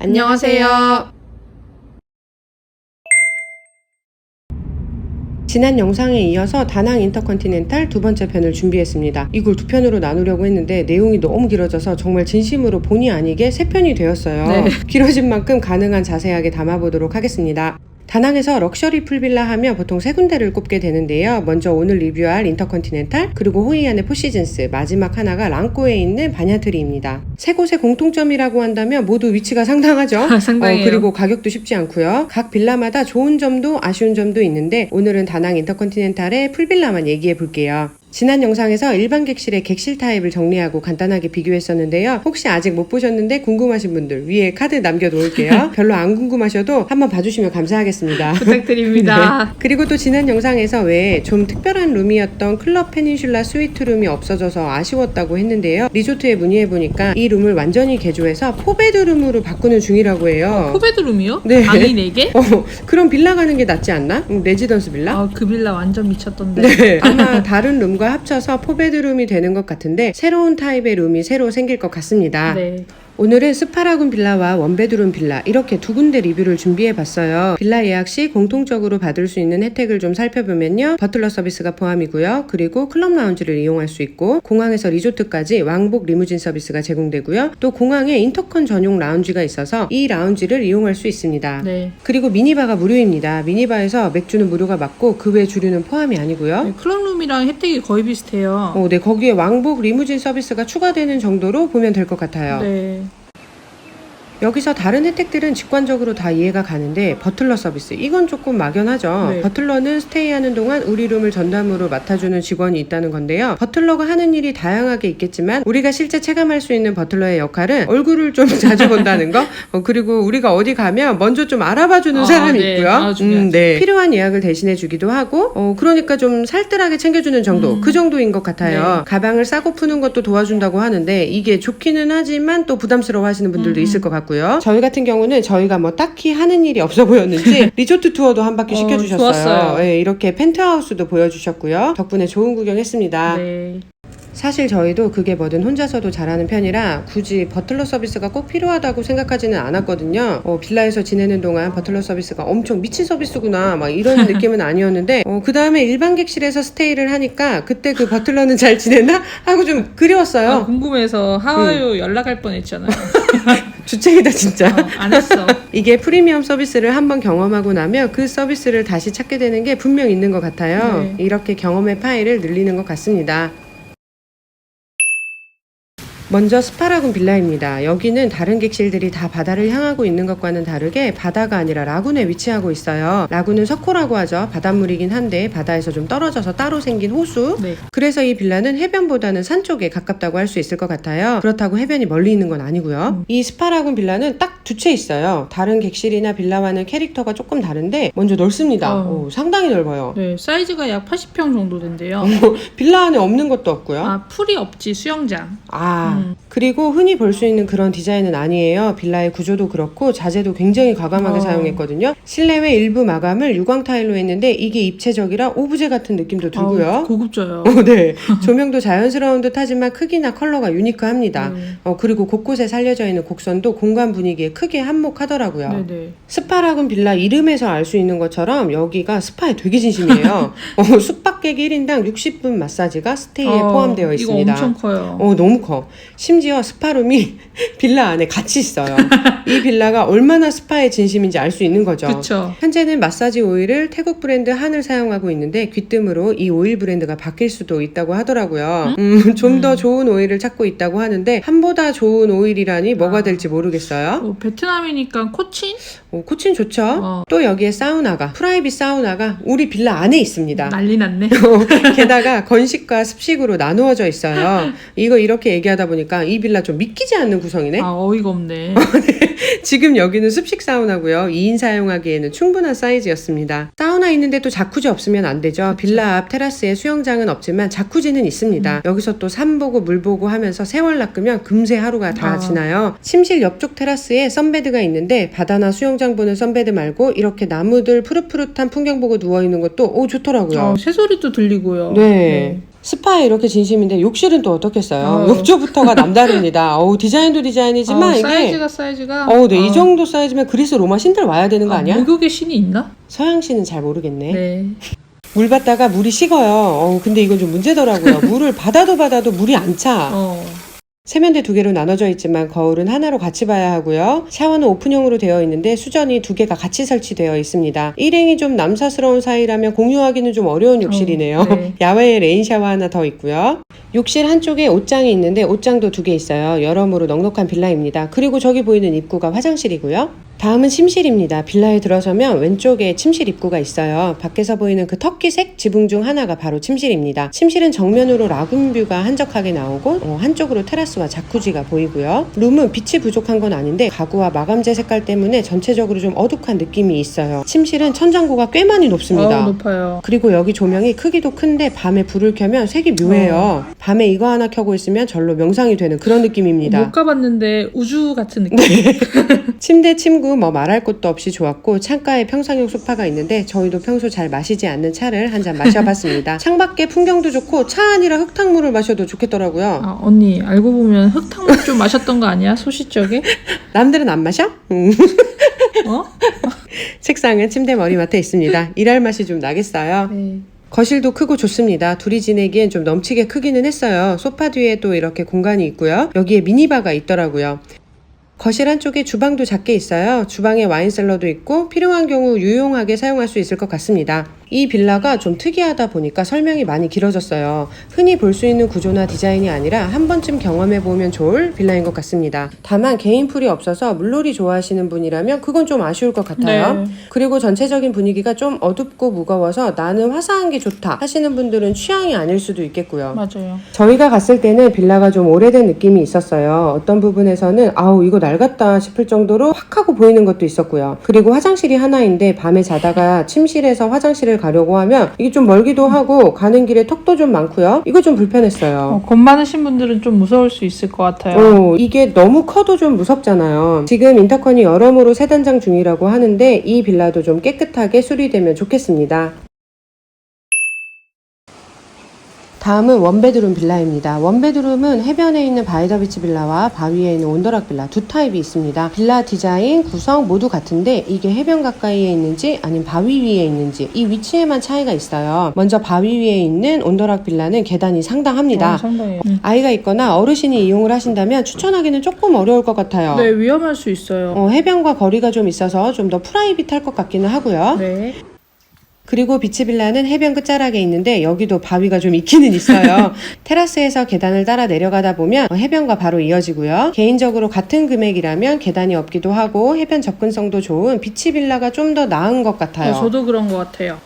안녕하세요. 지난 영상에 이어서 다낭 인터컨티넨탈 두 번째 편을 준비했습니다. 이걸 두 편으로 나누려고 했는데 내용이 너무 길어져서 정말 진심으로 본의 아니게 세 편이 되었어요. 네. 길어진 만큼 가능한 자세하게 담아보도록 하겠습니다. 다낭에서 럭셔리 풀빌라 하면 보통 세 군데를 꼽게 되는데요. 먼저 오늘 리뷰할 인터컨티넨탈, 그리고 호이안의 포시즌스, 마지막 하나가 랑꼬에 있는 바냐트리입니다. 세 곳의 공통점이라고 한다면 모두 위치가 상당하죠. 아, 상당해요. 어, 그리고 가격도 쉽지 않고요. 각 빌라마다 좋은 점도 아쉬운 점도 있는데 오늘은 다낭 인터컨티넨탈의 풀빌라만 얘기해 볼게요. 지난 영상에서 일반 객실의 객실 타입을 정리하고 간단하게 비교했었는데요. 혹시 아직 못 보셨는데 궁금하신 분들 위에 카드 남겨놓을게요. 별로 안 궁금하셔도 한번 봐주시면 감사하겠습니다. 부탁드립니다. 네. 그리고 또 지난 영상에서 왜 좀 특별한 룸이었던 클럽 페닌슐라 스위트 룸이 없어져서 아쉬웠다고 했는데요. 리조트에 문의해보니까 이 룸을 완전히 개조해서 포베드 룸으로 바꾸는 중이라고 해요. 포베드 룸이요? 네. 방이 4개? 어, 그럼 빌라 가는 게 낫지 않나? 음, 레지던스 빌라? 아, 그 빌라 완전 미쳤던데. 네. 아마 다른 룸과 합쳐서 포베드룸이 되는 것 같은데 새로운 타입의 룸이 새로 생길 것 같습니다. 네. 오늘은 스파라군 빌라와 원베드룸 빌라 이렇게 두 군데 리뷰를 준비해 봤어요. 빌라 예약 시 공통적으로 받을 수 있는 혜택을 좀 살펴보면요. 버틀러 서비스가 포함이고요. 그리고 클럽 라운지를 이용할 수 있고 공항에서 리조트까지 왕복 리무진 서비스가 제공되고요. 또 공항에 인터컨 전용 라운지가 있어서 이 라운지를 이용할 수 있습니다. 네. 그리고 미니바가 무료입니다. 미니바에서 맥주는 무료가 맞고 그 외 주류는 포함이 아니고요. 네, 클럽룸이랑 혜택이 거의 비슷해요. 어, 네, 거기에 왕복 리무진 서비스가 추가되는 정도로 보면 될 것 같아요. 네. 여기서 다른 혜택들은 직관적으로 다 이해가 가는데 버틀러 서비스 이건 조금 막연하죠. 네. 버틀러는 스테이하는 동안 우리 룸을 전담으로 맡아주는 직원이 있다는 건데요. 버틀러가 하는 일이 다양하게 있겠지만 우리가 실제 체감할 수 있는 버틀러의 역할은 얼굴을 좀 자주 본다는 거 어, 그리고 우리가 어디 가면 먼저 좀 알아봐주는 아, 사람이 네. 있고요. 아, 중요하죠. 네. 필요한 예약을 대신해 주기도 하고 어, 그러니까 좀 살뜰하게 챙겨주는 정도 음. 그 정도인 것 같아요. 네. 가방을 싸고 푸는 것도 도와준다고 하는데 이게 좋기는 하지만 또 부담스러워 하시는 분들도 음. 있을 것 같고 요. 저희 같은 경우는 저희가 뭐 딱히 하는 일이 없어 보였는지 리조트 투어도 한 바퀴 어, 시켜주셨어요. 좋았어요. 예, 이렇게 펜트하우스도 보여주셨고요. 덕분에 좋은 구경했습니다. 네. 사실 저희도 그게 뭐든 혼자서도 잘하는 편이라 굳이 버틀러 서비스가 꼭 필요하다고 생각하지는 않았거든요. 어, 빌라에서 지내는 동안 버틀러 서비스가 엄청 미친 서비스구나 막 이런 느낌은 아니었는데 그 다음에 일반 객실에서 스테이를 하니까 그때 그 버틀러는 잘 지내나 하고 좀 그리웠어요. 아, 궁금해서 하와이로 연락할 뻔했잖아요. 주책이다 진짜. 어, 안 했어. 이게 프리미엄 서비스를 한번 경험하고 나면 그 서비스를 다시 찾게 되는 게 분명 있는 것 같아요. 네. 이렇게 경험의 파일을 늘리는 것 같습니다. 먼저 스파라군 빌라입니다. 여기는 다른 객실들이 다 바다를 향하고 있는 것과는 다르게 바다가 아니라 라군에 위치하고 있어요. 라군은 석호라고 하죠. 바닷물이긴 한데 바다에서 좀 떨어져서 따로 생긴 호수. 네. 그래서 이 빌라는 해변보다는 산 쪽에 가깝다고 할 수 있을 것 같아요. 그렇다고 해변이 멀리 있는 건 아니고요. 이 스파라군 빌라는 딱 두 채 있어요. 다른 객실이나 빌라와는 캐릭터가 조금 다른데 먼저 넓습니다. 어. 오, 상당히 넓어요. 네, 사이즈가 약 80평 정도 된대요. 빌라 안에 없는 것도 없고요. 아, 풀이 없지, 수영장. 아, 음. 그리고 흔히 볼 수 있는 그런 디자인은 아니에요. 빌라의 구조도 그렇고 자재도 굉장히 과감하게 어. 사용했거든요. 실내외 일부 마감을 유광 타일로 했는데 이게 입체적이라 오브제 같은 느낌도 들고요. 어, 고급져요. 어, 네. 조명도 자연스러운 듯 하지만 크기나 컬러가 유니크합니다. 네. 어, 그리고 곳곳에 살려져 있는 곡선도 공간 분위기에 크게 한몫하더라고요. 네네. 스파라군 빌라 이름에서 알 수 있는 것처럼 여기가 스파에 되게 진심이에요. 어, 숙박객 1인당 60분 마사지가 스테이에 어, 포함되어 있습니다. 이거 엄청 커요. 어, 너무 커. 심지어 스파룸이 빌라 안에 같이 있어요. 이 빌라가 얼마나 스파의 진심인지 알 수 있는 거죠. 그쵸. 현재는 마사지 오일을 태국 브랜드 한을 사용하고 있는데 귀뜸으로 이 오일 브랜드가 바뀔 수도 있다고 하더라고요. 음, 좀더 음. 좋은 오일을 찾고 있다고 하는데 한보다 좋은 오일이라니 뭐가 아. 될지 모르겠어요. 어, 베트남이니까 코친? 어, 코친 좋죠? 어. 또 여기에 사우나가 프라이빗 사우나가 우리 빌라 안에 있습니다. 난리 났네. 게다가 건식과 습식으로 나누어져 있어요. 이거 이렇게 얘기하다 보니까 이 빌라 좀 믿기지 않는 구성이네. 아, 어이가 없네. 지금 여기는 습식 사우나고요. 2인 사용하기에는 충분한 사이즈였습니다. 사우나 있는데 또 자쿠지 없으면 안 되죠. 빌라 앞 테라스에 수영장은 없지만 자쿠지는 있습니다. 여기서 또 산 보고 물 보고 하면서 세월 낚으면 금세 하루가 다 아. 지나요. 침실 옆쪽 테라스에 선베드가 있는데 바다나 수영장 보는 선베드 말고 이렇게 나무들 푸릇푸릇한 풍경 보고 누워 있는 것도 오 좋더라고요. 어, 새소리도 들리고요. 네. 스파에 이렇게 진심인데 욕실은 또 어떻겠어요? 어. 욕조부터가 남다릅니다. 어우, 디자인도 디자인이지만 어, 이게 사이즈가 사이즈가. 어우, 네, 이 어. 정도 사이즈면 그리스 로마 신들 와야 되는 거 아, 아니야? 목욕의 신이 있나? 서양 씨는 잘 모르겠네. 네. 물 받다가 물이 식어요. 어우, 근데 이건 좀 문제더라고요. 물을 받아도 받아도 물이 안 차. 어. 세면대 두 개로 나눠져 있지만 거울은 하나로 같이 봐야 하고요. 샤워는 오픈형으로 되어 있는데 수전이 두 개가 같이 설치되어 있습니다. 일행이 좀 남사스러운 사이라면 공유하기는 좀 어려운 욕실이네요. 어, 네. 야외에 레인 샤워 하나 더 있고요. 욕실 한쪽에 옷장이 있는데 옷장도 두 개 있어요. 여러모로 넉넉한 빌라입니다. 그리고 저기 보이는 입구가 화장실이고요. 다음은 침실입니다. 빌라에 들어서면 왼쪽에 침실 입구가 있어요. 밖에서 보이는 그 터키색 지붕 중 하나가 바로 침실입니다. 침실은 정면으로 라군뷰가 한적하게 나오고 어, 한쪽으로 테라스와 자쿠지가 보이고요. 룸은 빛이 부족한 건 아닌데 가구와 마감재 색깔 때문에 전체적으로 좀 어둑한 느낌이 있어요. 침실은 천장고가 꽤 많이 높습니다. 어, 높아요. 그리고 여기 조명이 크기도 큰데 밤에 불을 켜면 색이 묘해요. 밤에 이거 하나 켜고 있으면 절로 명상이 되는 그런 느낌입니다. 못 가봤는데 우주 같은 느낌. 침대, 침구 뭐 말할 것도 없이 좋았고 창가에 평상용 소파가 있는데 저희도 평소 잘 마시지 않는 차를 한 잔 마셔봤습니다. 창밖에 풍경도 좋고 차 아니라 흙탕물을 마셔도 좋겠더라고요. 아 언니 알고 보면 흙탕물 좀 마셨던 거 아니야? 소시적에? 남들은 안 마셔? 음. 어? 책상은 침대 머리맡에 있습니다. 일할 맛이 좀 나겠어요. 네. 거실도 크고 좋습니다. 둘이 지내기엔 좀 넘치게 크기는 했어요. 소파 뒤에 또 이렇게 공간이 있고요. 여기에 미니바가 있더라고요. 거실 한쪽에 주방도 작게 있어요. 주방에 와인 셀러도 있고 필요한 경우 유용하게 사용할 수 있을 것 같습니다. 이 빌라가 좀 특이하다 보니까 설명이 많이 길어졌어요. 흔히 볼 수 있는 구조나 디자인이 아니라 한 번쯤 경험해 보면 좋을 빌라인 것 같습니다. 다만 개인 풀이 없어서 물놀이 좋아하시는 분이라면 그건 좀 아쉬울 것 같아요. 네. 그리고 전체적인 분위기가 좀 어둡고 무거워서 나는 화사한 게 좋다 하시는 분들은 취향이 아닐 수도 있겠고요. 맞아요. 저희가 갔을 때는 빌라가 좀 오래된 느낌이 있었어요. 어떤 부분에서는 아우 이거 낡았다 싶을 정도로 확 하고 보이는 것도 있었고요. 그리고 화장실이 하나인데 밤에 자다가 침실에서 화장실을 가려고 하면 이게 좀 멀기도 하고 가는 길에 턱도 좀 많고요. 이거 좀 불편했어요. 어, 겁 많으신 분들은 좀 무서울 수 있을 것 같아요. 어, 이게 너무 커도 좀 무섭잖아요. 지금 인터컨이 여러모로 세 단장 중이라고 하는데 이 빌라도 좀 깨끗하게 수리되면 좋겠습니다. 다음은 원베드룸 빌라입니다. 원베드룸은 해변에 있는 바이더비치 빌라와 바위에 있는 온더락 빌라 두 타입이 있습니다. 빌라 디자인, 구성 모두 같은데 이게 해변 가까이에 있는지 아니면 바위 위에 있는지 이 위치에만 차이가 있어요. 먼저 바위 위에 있는 온더락 빌라는 계단이 상당합니다. 어, 상당해요. 음. 아이가 있거나 어르신이 이용을 하신다면 추천하기는 조금 어려울 것 같아요. 네, 위험할 수 있어요. 어, 해변과 거리가 좀 있어서 좀 더 프라이빗할 것 같기는 하고요. 네. 그리고 비치빌라는 해변 끝자락에 있는데 여기도 바위가 좀 있기는 있어요. 테라스에서 계단을 따라 내려가다 보면 해변과 바로 이어지고요. 개인적으로 같은 금액이라면 계단이 없기도 하고 해변 접근성도 좋은 비치빌라가 좀 더 나은 것 같아요. 어, 저도 그런 것 같아요.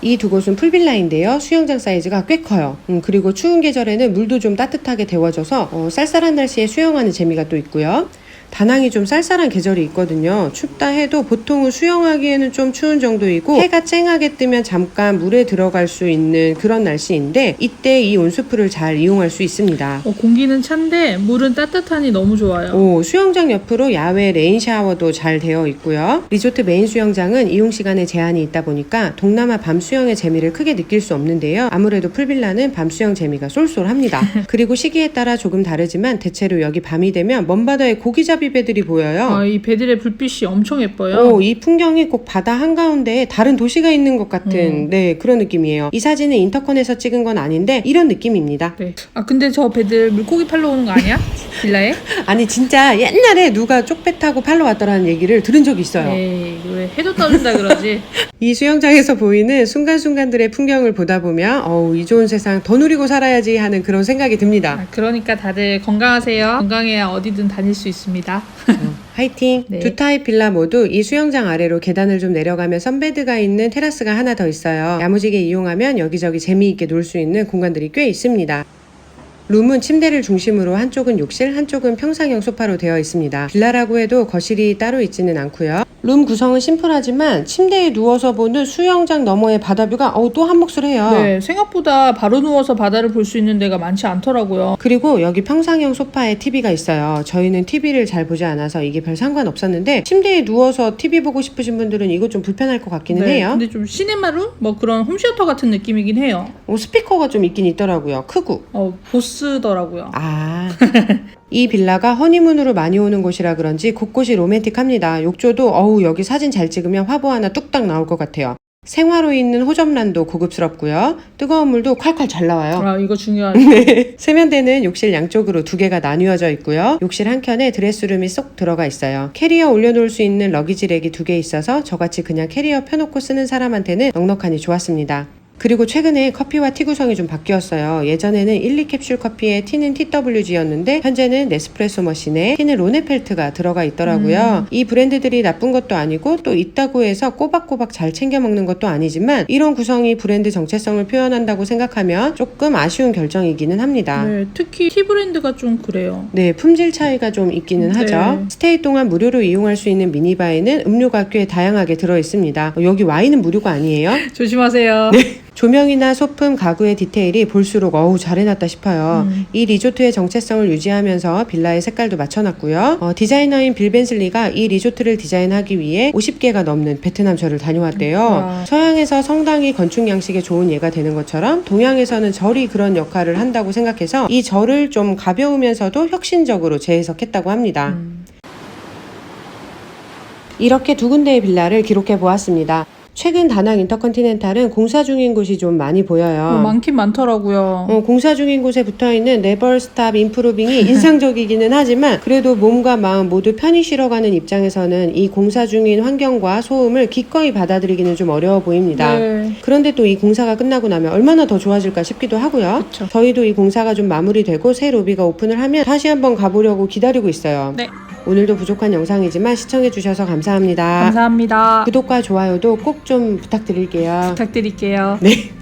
이두 곳은 풀빌라인데요. 수영장 사이즈가 꽤 커요. 음, 그리고 추운 계절에는 물도 좀 따뜻하게 데워져서 어, 쌀쌀한 날씨에 수영하는 재미가 또 있고요. 다낭이 좀 쌀쌀한 계절이 있거든요. 춥다 해도 보통은 수영하기에는 좀 추운 정도이고 해가 쨍하게 뜨면 잠깐 물에 들어갈 수 있는 그런 날씨인데 이때 이 온수풀을 잘 이용할 수 있습니다. 어, 공기는 찬데 물은 따뜻하니 너무 좋아요. 오, 수영장 옆으로 야외 레인 샤워도 잘 되어 있고요. 리조트 메인 수영장은 이용 시간에 제한이 있다 보니까 동남아 밤 수영의 재미를 크게 느낄 수 없는데요. 아무래도 풀빌라는 밤 수영 재미가 쏠쏠합니다. 그리고 시기에 따라 조금 다르지만 대체로 여기 밤이 되면 먼 바다에 고기잡이 배들이 보여요. 아, 이 배들의 불빛이 엄청 예뻐요. 오, 이 풍경이 꼭 바다 한가운데에 다른 도시가 있는 것 같은 음. 네 그런 느낌이에요. 이 사진은 인터컨에서 찍은 건 아닌데 이런 느낌입니다. 네. 아 근데 저 배들 물고기 팔러 오는 거 아니야? 빌라에? 아니 진짜 옛날에 누가 쪽배 타고 팔러 왔더라는 얘기를 들은 적이 있어요. 에이 왜 해도 떠준다 그러지? 이 수영장에서 보이는 순간순간들의 풍경을 보다 보면 어우 이 좋은 세상 더 누리고 살아야지 하는 그런 생각이 듭니다. 아, 그러니까 다들 건강하세요. 건강해야 어디든 다닐 수 있습니다. 어, 화이팅! 네. 두 타입 빌라 모두 이 수영장 아래로 계단을 좀 내려가면 선베드가 있는 테라스가 하나 더 있어요. 야무지게 이용하면 여기저기 재미있게 놀 수 있는 공간들이 꽤 있습니다. 룸은 침대를 중심으로 한쪽은 욕실, 한쪽은 평상형 소파로 되어 있습니다. 빌라라고 해도 거실이 따로 있지는 않고요. 룸 구성은 심플하지만 침대에 누워서 보는 수영장 너머의 바다뷰가 어우 또 한 몫을 해요. 네, 생각보다 바로 누워서 바다를 볼 수 있는 데가 많지 않더라고요. 그리고 여기 평상형 소파에 TV가 있어요. 저희는 TV를 잘 보지 않아서 이게 별 상관없었는데 침대에 누워서 TV 보고 싶으신 분들은 이거 좀 불편할 것 같기는 네, 해요. 근데 좀 시네마룸? 뭐 그런 홈시어터 같은 느낌이긴 해요. 어, 스피커가 좀 있긴 있더라고요. 크고. 어, 보스더라고요. 아. 이 빌라가 허니문으로 많이 오는 곳이라 그런지 곳곳이 로맨틱합니다. 욕조도 어우 여기 사진 잘 찍으면 화보 하나 뚝딱 나올 것 같아요. 생화로 있는 호접란도 고급스럽고요. 뜨거운 물도 콸콸 잘 나와요. 아, 이거 중요하죠. 세면대는 욕실 양쪽으로 두 개가 나뉘어져 있고요. 욕실 한 켠에 드레스룸이 쏙 들어가 있어요. 캐리어 올려놓을 수 있는 러기지 렉이 두 개 있어서 저같이 그냥 캐리어 펴놓고 쓰는 사람한테는 넉넉하니 좋았습니다. 그리고 최근에 커피와 티 구성이 좀 바뀌었어요. 예전에는 1, 2캡슐 커피에 티는 TWG였는데 현재는 네스프레소 머신에 티는 로네펠트가 들어가 있더라고요. 이 브랜드들이 나쁜 것도 아니고 또 있다고 해서 꼬박꼬박 잘 챙겨 먹는 것도 아니지만 이런 구성이 브랜드 정체성을 표현한다고 생각하면 조금 아쉬운 결정이기는 합니다. 네, 특히 티 브랜드가 좀 그래요. 네, 품질 차이가 좀 있기는 네. 하죠. 스테이 동안 무료로 이용할 수 있는 미니바에는 음료가 꽤 다양하게 들어 있습니다. 어, 여기 와인은 무료가 아니에요. 조심하세요. 조명이나 소품, 가구의 디테일이 볼수록 어우 잘 해놨다 싶어요. 음. 이 리조트의 정체성을 유지하면서 빌라의 색깔도 맞춰놨고요. 어, 디자이너인 빌 벤슬리가 이 리조트를 디자인하기 위해 50개가 넘는 베트남 절을 다녀왔대요. 와. 서양에서 성당이 건축 양식에 좋은 예가 되는 것처럼 동양에서는 절이 그런 역할을 한다고 생각해서 이 절을 좀 가벼우면서도 혁신적으로 재해석했다고 합니다. 음. 이렇게 두 군데의 빌라를 기록해 보았습니다. 최근 다낭 인터컨티넨탈은 공사 중인 곳이 좀 많이 보여요. 뭐 많긴 많더라고요. 어, 공사 중인 곳에 붙어 있는 네버 스탑 인프루빙이 인상적이기는 하지만 그래도 몸과 마음 모두 편히 쉬러가는 입장에서는 이 공사 중인 환경과 소음을 기꺼이 받아들이기는 좀 어려워 보입니다. 네. 그런데 또 이 공사가 끝나고 나면 얼마나 더 좋아질까 싶기도 하고요. 그쵸. 저희도 이 공사가 좀 마무리되고 새 로비가 오픈을 하면 다시 한번 가보려고 기다리고 있어요. 네. 오늘도 부족한 영상이지만 시청해주셔서 감사합니다. 감사합니다. 구독과 좋아요도 꼭 좀 부탁드릴게요. 부탁드릴게요. 네.